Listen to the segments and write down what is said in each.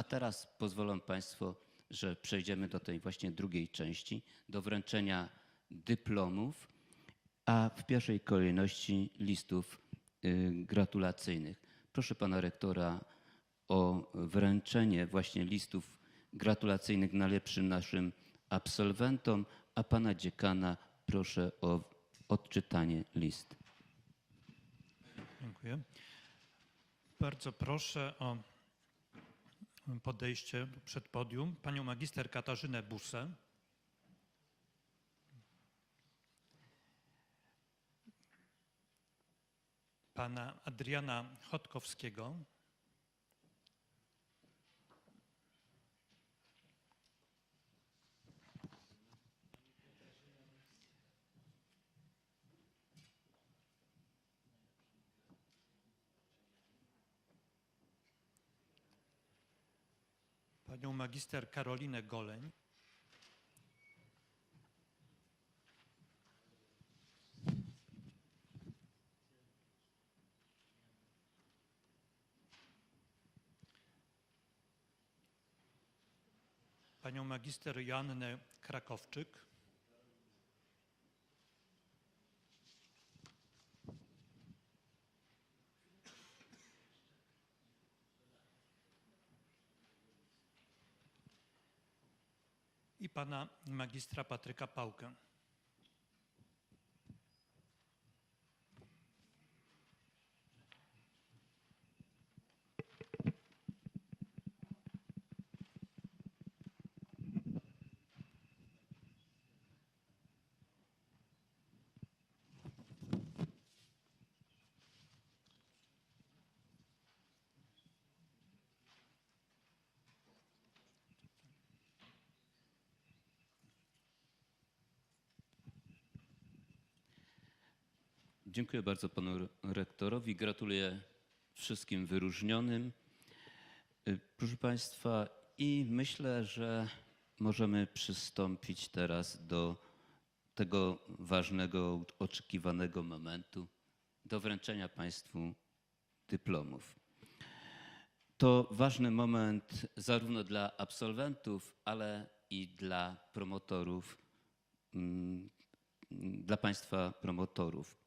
A teraz pozwolą Państwo, że przejdziemy do tej właśnie drugiej części, do wręczenia dyplomów, a w pierwszej kolejności listów y, gratulacyjnych. Proszę Pana Rektora o wręczenie właśnie listów gratulacyjnych najlepszym naszym absolwentom, a Pana Dziekana proszę o odczytanie list. Dziękuję. Bardzo proszę o podejście przed podium panią magister Katarzynę Busę. Pana Adriana Chodkowskiego. Panią magister Karolinę Goleń. Panią magister Joannę Krakowczyk. Pana magistra Patryka Pałkę. Dziękuję bardzo panu re- rektorowi. Gratuluję wszystkim wyróżnionym. Y, Proszę Państwa, i myślę, że możemy przystąpić teraz do tego ważnego, oczekiwanego momentu, do wręczenia Państwu dyplomów. To ważny moment zarówno dla absolwentów, ale i dla promotorów, mm, dla Państwa promotorów.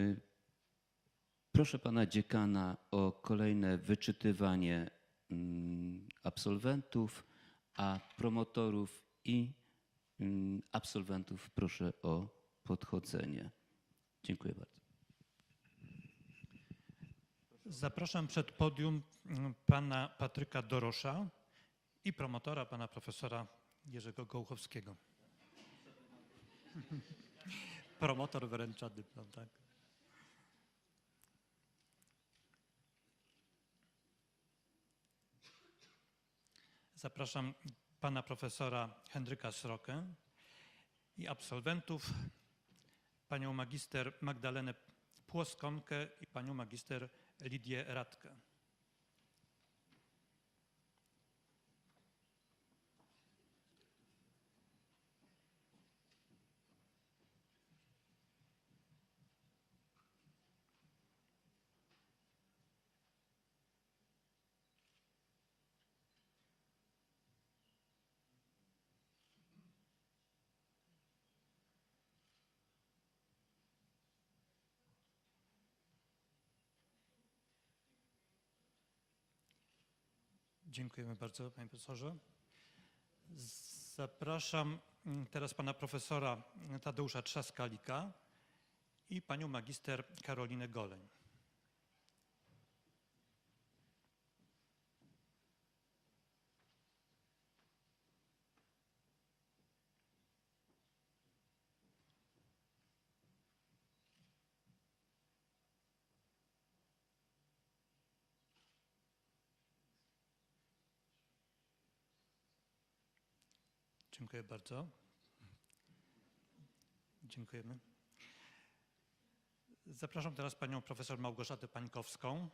Y, Proszę pana dziekana o kolejne wyczytywanie mm, absolwentów, a promotorów i mm, absolwentów proszę o podchodzenie. Dziękuję bardzo. Zapraszam przed podium mm, pana Patryka Dorosza i promotora pana profesora Jerzego Gołchowskiego. Promotor wręcza dyplom, tak? Zapraszam pana profesora Henryka Srokę i absolwentów, panią magister Magdalenę Płoskonkę i panią magister Lidię Radkę. Dziękujemy bardzo, panie profesorze. Zapraszam mm, teraz pana profesora Tadeusza Trzaskalika i panią magister Karolinę Goleń. Dziękuję bardzo. Dziękujemy. Zapraszam teraz panią profesor Małgorzatę Pańkowską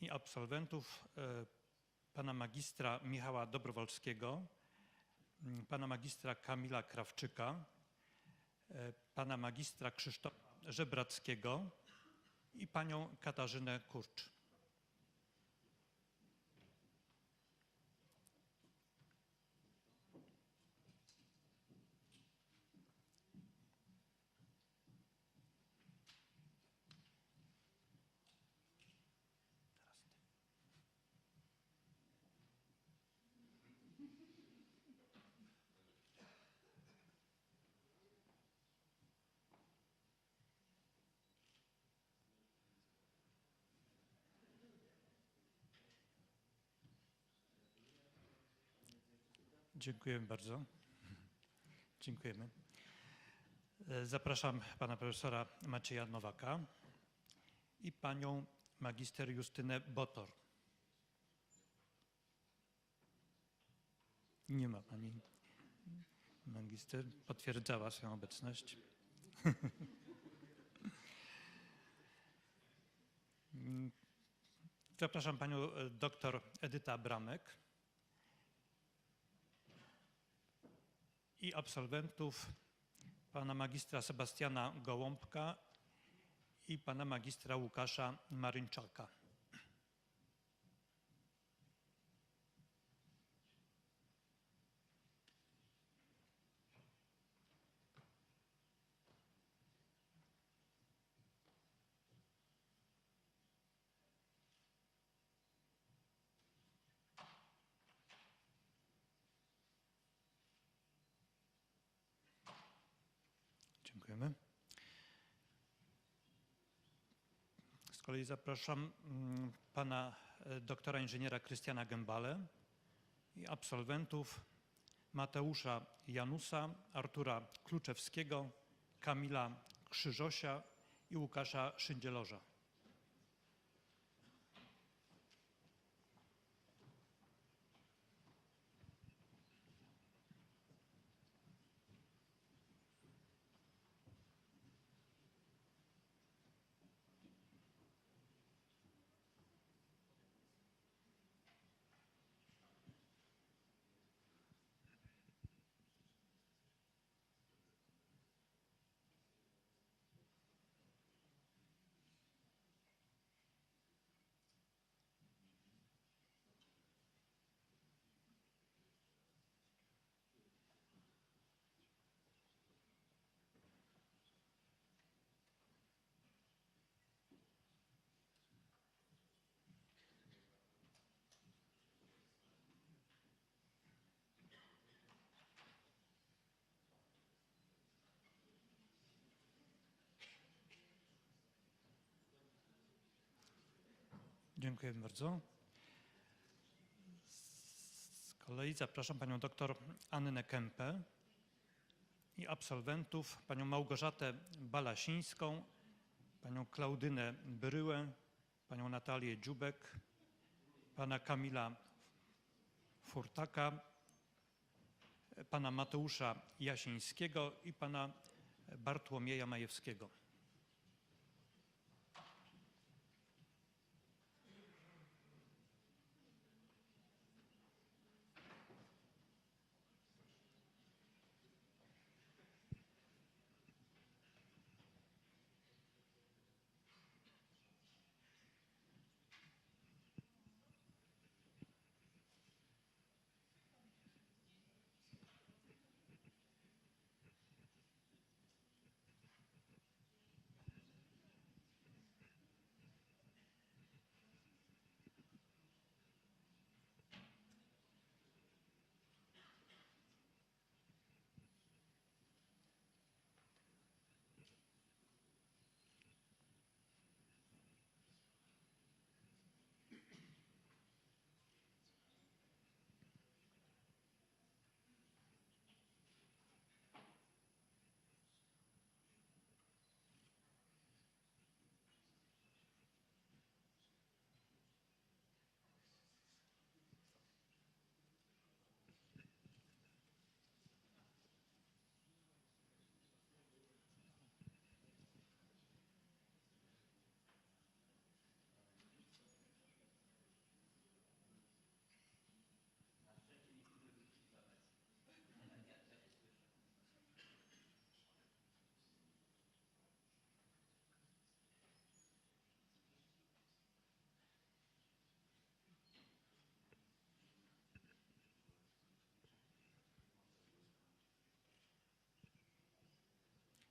i absolwentów e, pana magistra Michała Dobrowolskiego, pana magistra Kamila Krawczyka, e, pana magistra Krzysztofa Żebrackiego i panią Katarzynę Kurcz. Dziękujemy bardzo. Dziękujemy. E, Zapraszam pana profesora Macieja Nowaka i panią magister Justynę Botor. Nie ma pani magister, potwierdzała swoją obecność. Mm, Zapraszam panią e, doktor Edyta Bramek i absolwentów pana magistra Sebastiana Gołąbka i pana magistra Łukasza Marynczaka. Dziękujemy. Z kolei zapraszam mm, pana e, doktora inżyniera Krystiana Gębale i absolwentów Mateusza Janusa, Artura Kluczewskiego, Kamila Krzyżosia i Łukasza Szyndzielorza. Dziękuję bardzo. Z kolei zapraszam panią doktor Annę Kępę i absolwentów panią Małgorzatę Balasińską, panią Klaudynę Bryłę, panią Natalię Dziubek, pana Kamila Furtaka, pana Mateusza Jasińskiego i pana Bartłomieja Majewskiego.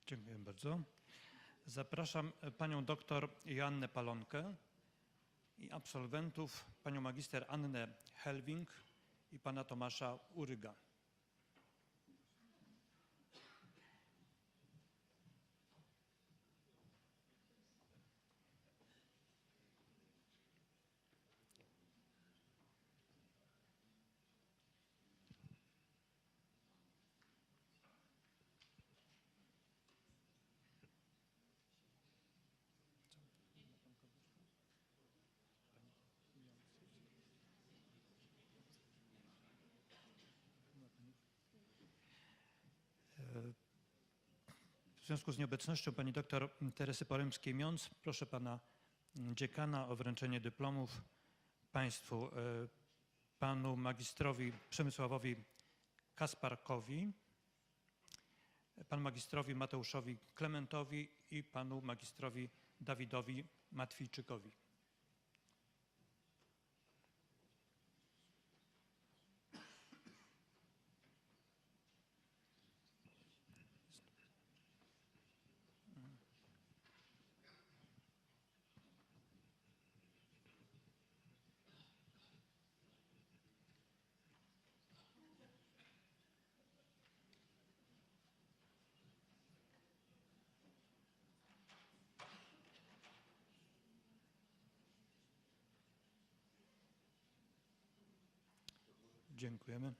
Dziękuję bardzo. Zapraszam panią doktor Joannę Palonkę i absolwentów panią magister Annę Helwing i pana Tomasza Uryga. Związku z nieobecnością pani doktor Teresy Poremskiej-Miąc proszę pana dziekana o wręczenie dyplomów państwu, e, panu magistrowi Przemysławowi Kasparkowi, panu magistrowi Mateuszowi Klementowi i panu magistrowi Dawidowi Matwijczykowi. Dziękujemy.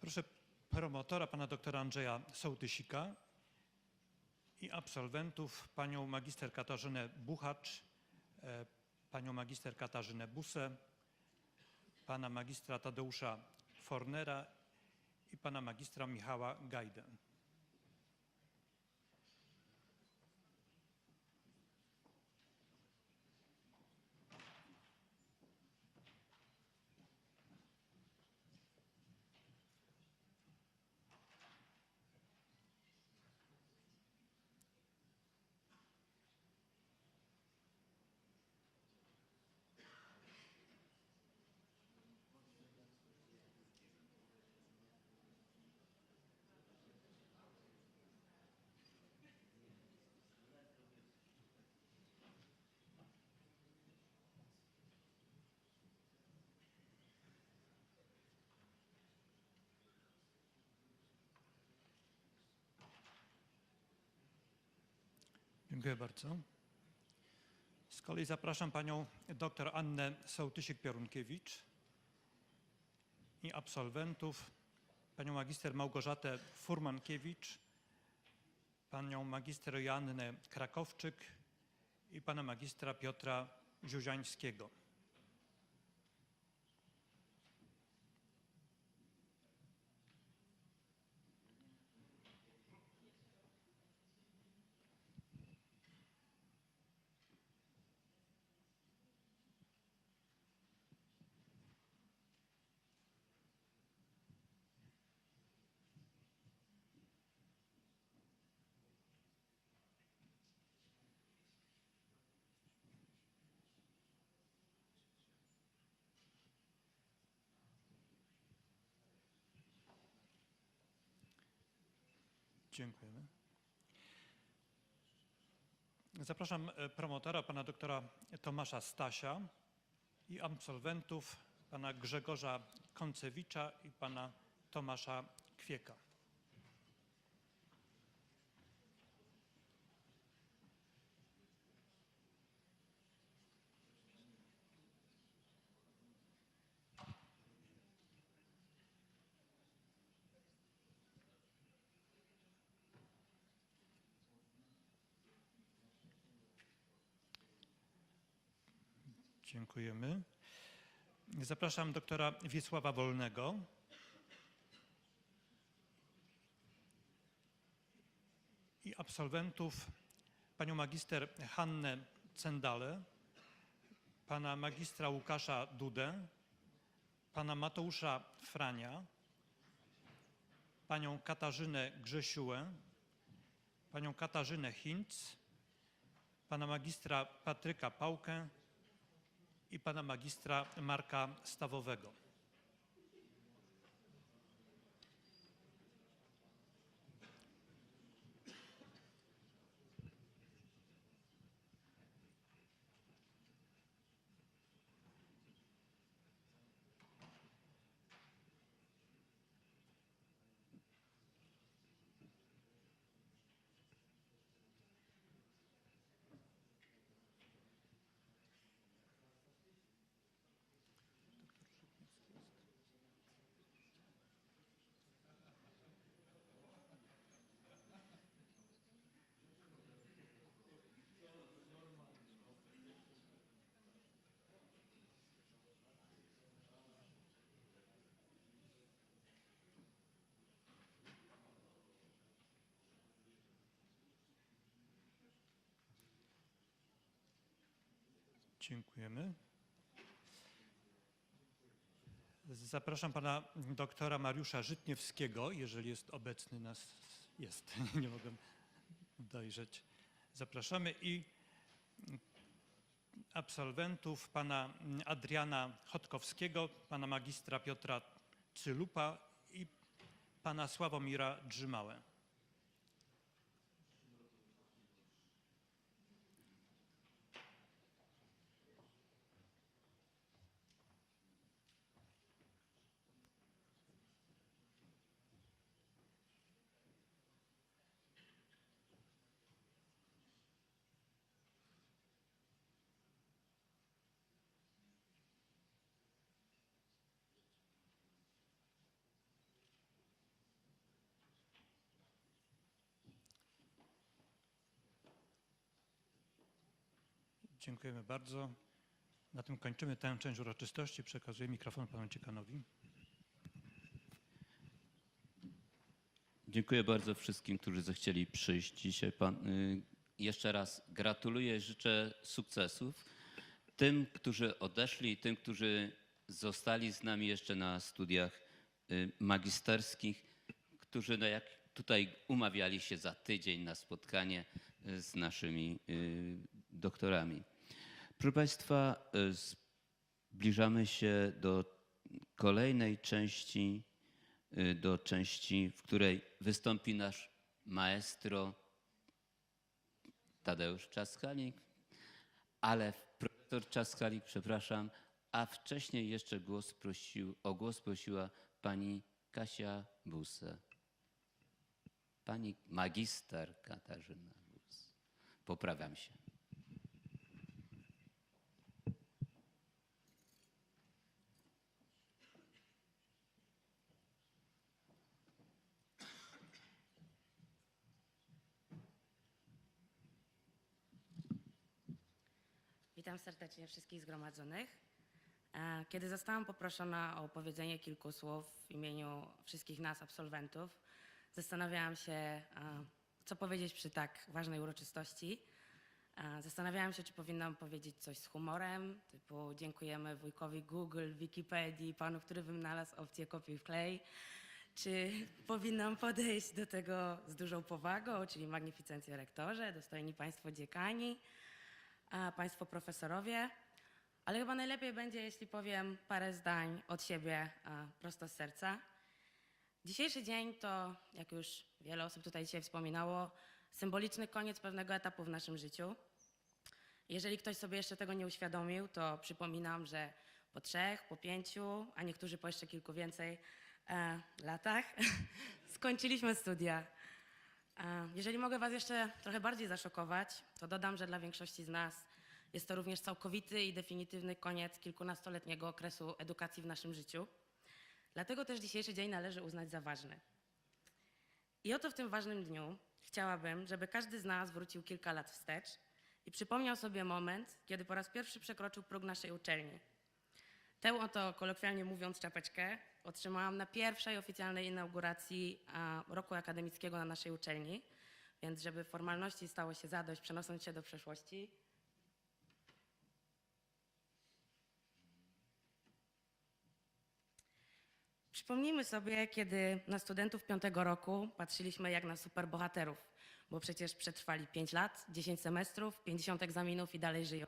Proszę promotora, pana doktora Andrzeja Sołtysika i absolwentów, panią magister Katarzynę Buchacz, e, panią magister Katarzynę Busę, pana magistra Tadeusza Fornera i pana magistra Michała Gajdę. Dziękuję bardzo. Z kolei zapraszam panią dr Annę Sołtysik-Piorunkiewicz i absolwentów, panią magister Małgorzatę Furmankiewicz, panią magister Joannę Krakowczyk i pana magistra Piotra Ziuziańskiego. Dziękujemy. Zapraszam e, promotora, pana doktora Tomasza Stasia i absolwentów, pana Grzegorza Koncewicza i pana Tomasza Kwieka. Dziękujemy. Zapraszam doktora Wiesława Wolnego. I absolwentów panią magister Hannę Cendale, pana magistra Łukasza Dudę, pana Mateusza Frania, panią Katarzynę Grzesiułę, panią Katarzynę Hinc, pana magistra Patryka Pałkę i pana magistra Marka Stawowego. Dziękujemy. Zapraszam pana doktora Mariusza Żytniewskiego, jeżeli jest obecny nas. Jest, nie mogę dojrzeć. Zapraszamy i absolwentów pana Adriana Chodkowskiego, pana magistra Piotra Cylupa i pana Sławomira Drzymałę. Dziękujemy bardzo. Na tym kończymy tę część uroczystości. Przekazuję mikrofon panu dziekanowi. Dziękuję bardzo wszystkim, którzy zechcieli przyjść dzisiaj. Pan, y, jeszcze raz gratuluję i życzę sukcesów. Tym, którzy odeszli tym, którzy zostali z nami jeszcze na studiach y, magisterskich, którzy no jak tutaj umawiali się za tydzień na spotkanie z naszymi y, doktorami. Proszę Państwa, y, zbliżamy się do kolejnej części y, do części, w której wystąpi nasz maestro Tadeusz Czaskalik, ale profesor Czaskalik, przepraszam, a wcześniej jeszcze głos prosił, o głos prosiła pani Kasia Buse. Pani magister Katarzyna Bus. Poprawiam się. Witam serdecznie wszystkich zgromadzonych. E, Kiedy zostałam poproszona o opowiedzenie kilku słów w imieniu wszystkich nas, absolwentów, zastanawiałam się, e, co powiedzieć przy tak ważnej uroczystości. E, Zastanawiałam się, czy powinnam powiedzieć coś z humorem, typu dziękujemy wujkowi Google, Wikipedii, panu, który wynalazł opcję kopiuj wklej, czy powinnam podejść do tego z dużą powagą, czyli magnificencję rektorze, dostojni państwo dziekani, Państwo profesorowie, ale chyba najlepiej będzie, jeśli powiem parę zdań od siebie prosto z serca. Dzisiejszy dzień to, jak już wiele osób tutaj dzisiaj wspominało, symboliczny koniec pewnego etapu w naszym życiu. Jeżeli ktoś sobie jeszcze tego nie uświadomił, to przypominam, że po trzech, po pięciu, a niektórzy po jeszcze kilku więcej e, latach skończyliśmy studia. Jeżeli mogę Was jeszcze trochę bardziej zaszokować, to dodam, że dla większości z nas jest to również całkowity i definitywny koniec kilkunastoletniego okresu edukacji w naszym życiu. Dlatego też dzisiejszy dzień należy uznać za ważny. I oto w tym ważnym dniu chciałabym, żeby każdy z nas wrócił kilka lat wstecz i przypomniał sobie moment, kiedy po raz pierwszy przekroczył próg naszej uczelni. Tę oto, kolokwialnie mówiąc, czapeczkę otrzymałam na pierwszej oficjalnej inauguracji roku akademickiego na naszej uczelni, więc żeby formalności stało się zadość, przenosząc się do przeszłości. Przypomnijmy sobie, kiedy na studentów piątego roku patrzyliśmy jak na superbohaterów, bo przecież przetrwali 5 lat, 10 semestrów, 50 egzaminów i dalej żyją.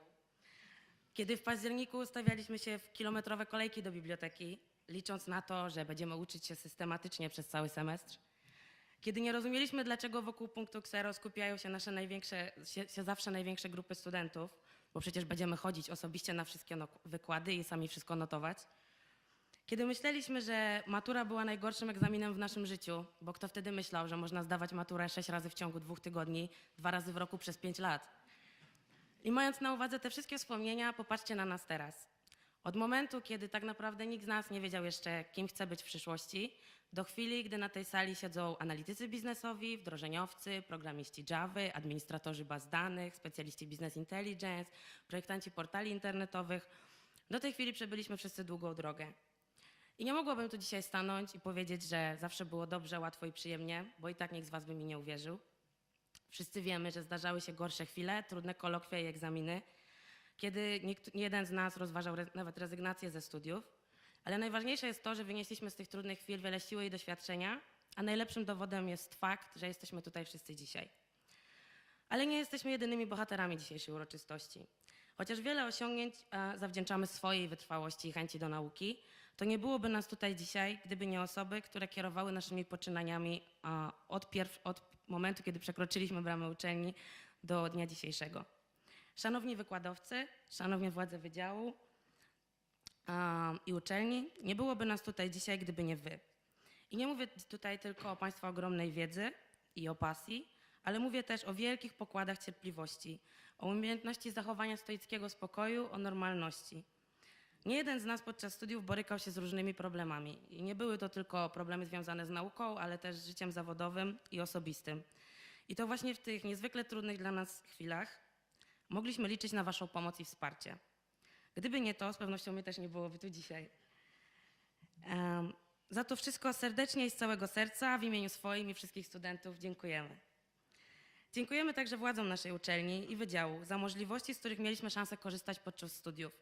Kiedy w październiku stawialiśmy się w kilometrowe kolejki do biblioteki, licząc na to, że będziemy uczyć się systematycznie przez cały semestr. Kiedy nie rozumieliśmy, dlaczego wokół punktu Xero skupiają się nasze największe, się, się zawsze największe grupy studentów, bo przecież będziemy chodzić osobiście na wszystkie no, wykłady i sami wszystko notować. Kiedy myśleliśmy, że matura była najgorszym egzaminem w naszym życiu, bo kto wtedy myślał, że można zdawać maturę sześć razy w ciągu dwóch tygodni, dwa razy w roku przez pięć lat. I mając na uwadze te wszystkie wspomnienia, popatrzcie na nas teraz. Od momentu, kiedy tak naprawdę nikt z nas nie wiedział jeszcze, kim chce być w przyszłości, do chwili, gdy na tej sali siedzą analitycy biznesowi, wdrożeniowcy, programiści Java, administratorzy baz danych, specjaliści business intelligence, projektanci portali internetowych, do tej chwili przebyliśmy wszyscy długą drogę. I nie mogłabym tu dzisiaj stanąć i powiedzieć, że zawsze było dobrze, łatwo i przyjemnie, bo i tak nikt z Was by mi nie uwierzył. Wszyscy wiemy, że zdarzały się gorsze chwile, trudne kolokwia i egzaminy. Kiedy nie jeden z nas rozważał re- nawet rezygnację ze studiów. Ale najważniejsze jest to, że wynieśliśmy z tych trudnych chwil wiele siły i doświadczenia, a najlepszym dowodem jest fakt, że jesteśmy tutaj wszyscy dzisiaj. Ale nie jesteśmy jedynymi bohaterami dzisiejszej uroczystości. Chociaż wiele osiągnięć e, zawdzięczamy swojej wytrwałości i chęci do nauki, to nie byłoby nas tutaj dzisiaj, gdyby nie osoby, które kierowały naszymi poczynaniami e, od, od momentu, kiedy przekroczyliśmy bramę uczelni do dnia dzisiejszego. Szanowni wykładowcy, szanowni władze wydziału e, i uczelni, nie byłoby nas tutaj dzisiaj, gdyby nie wy. I nie mówię tutaj tylko o Państwa ogromnej wiedzy i o pasji, ale mówię też o wielkich pokładach cierpliwości, o umiejętności zachowania stoickiego spokoju, o normalności. Nie jeden z nas podczas studiów borykał się z różnymi problemami. I nie były to tylko problemy związane z nauką, ale też z życiem zawodowym i osobistym. I to właśnie w tych niezwykle trudnych dla nas chwilach mogliśmy liczyć na Waszą pomoc i wsparcie. Gdyby nie to, z pewnością mnie też nie byłoby tu dzisiaj. Em, za to wszystko serdecznie i z całego serca w imieniu swoim i wszystkich studentów dziękujemy. Dziękujemy także władzom naszej uczelni i wydziału za możliwości, z których mieliśmy szansę korzystać podczas studiów.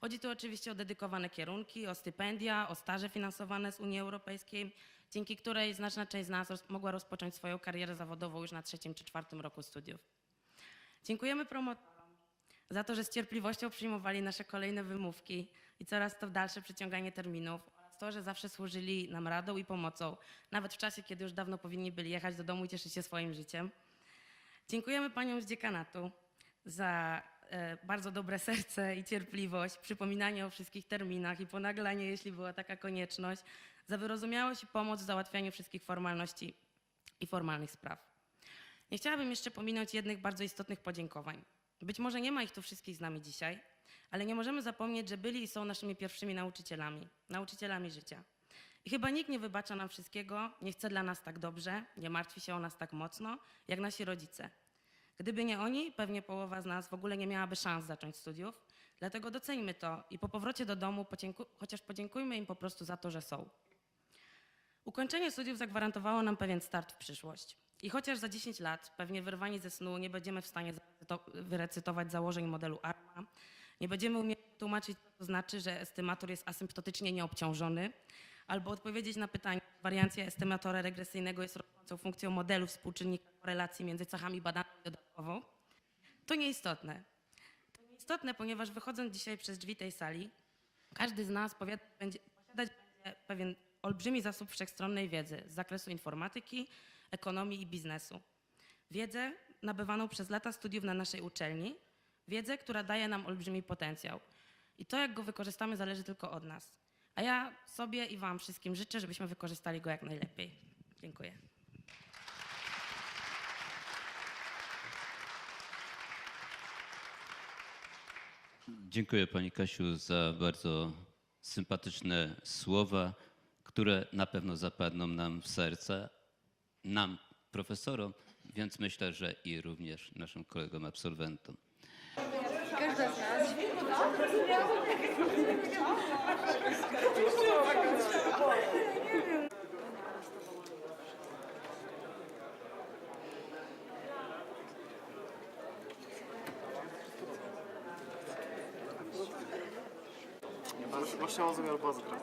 Chodzi tu oczywiście o dedykowane kierunki, o stypendia, o staże finansowane z Unii Europejskiej, dzięki której znaczna część z nas roz, mogła rozpocząć swoją karierę zawodową już na trzecim czy czwartym roku studiów. Dziękujemy promotorom za to, że z cierpliwością przyjmowali nasze kolejne wymówki i coraz to dalsze przeciąganie terminów oraz to, że zawsze służyli nam radą i pomocą, nawet w czasie, kiedy już dawno powinni byli jechać do domu i cieszyć się swoim życiem. Dziękujemy paniom z dziekanatu za e, bardzo dobre serce i cierpliwość, przypominanie o wszystkich terminach i ponaglanie, jeśli była taka konieczność, za wyrozumiałość i pomoc w załatwianiu wszystkich formalności i formalnych spraw. Nie chciałabym jeszcze pominąć jednych bardzo istotnych podziękowań. Być może nie ma ich tu wszystkich z nami dzisiaj, ale nie możemy zapomnieć, że byli i są naszymi pierwszymi nauczycielami, nauczycielami życia. I chyba nikt nie wybacza nam wszystkiego, nie chce dla nas tak dobrze, nie martwi się o nas tak mocno, jak nasi rodzice. Gdyby nie oni, pewnie połowa z nas w ogóle nie miałaby szans zacząć studiów. Dlatego doceńmy to i po powrocie do domu chociaż podziękujmy im po prostu za to, że są. Ukończenie studiów zagwarantowało nam pewien start w przyszłość. I chociaż za 10 lat, pewnie wyrwani ze snu, nie będziemy w stanie wyrecytować założeń modelu ARMA, nie będziemy umieli tłumaczyć, co to znaczy, że estymator jest asymptotycznie nieobciążony, albo odpowiedzieć na pytanie, czy wariancja estymatora regresyjnego jest rosnącą funkcją modelu współczynnika korelacji między cechami badanymi dodatkową, to nieistotne. To nieistotne, ponieważ wychodząc dzisiaj przez drzwi tej sali, każdy z nas będzie, posiadać będzie pewien olbrzymi zasób wszechstronnej wiedzy z zakresu informatyki, ekonomii i biznesu. Wiedzę nabywaną przez lata studiów na naszej uczelni, wiedzę, która daje nam olbrzymi potencjał. I to, jak go wykorzystamy, zależy tylko od nas. A ja sobie i Wam wszystkim życzę, żebyśmy wykorzystali go jak najlepiej. Dziękuję. Dziękuję Pani Kasiu za bardzo sympatyczne słowa, które na pewno zapadną nam w serce, nam, profesorom, więc myślę, że i również naszym kolegom absolwentom. Każda z nas Właśnie mam zamiar bas grać.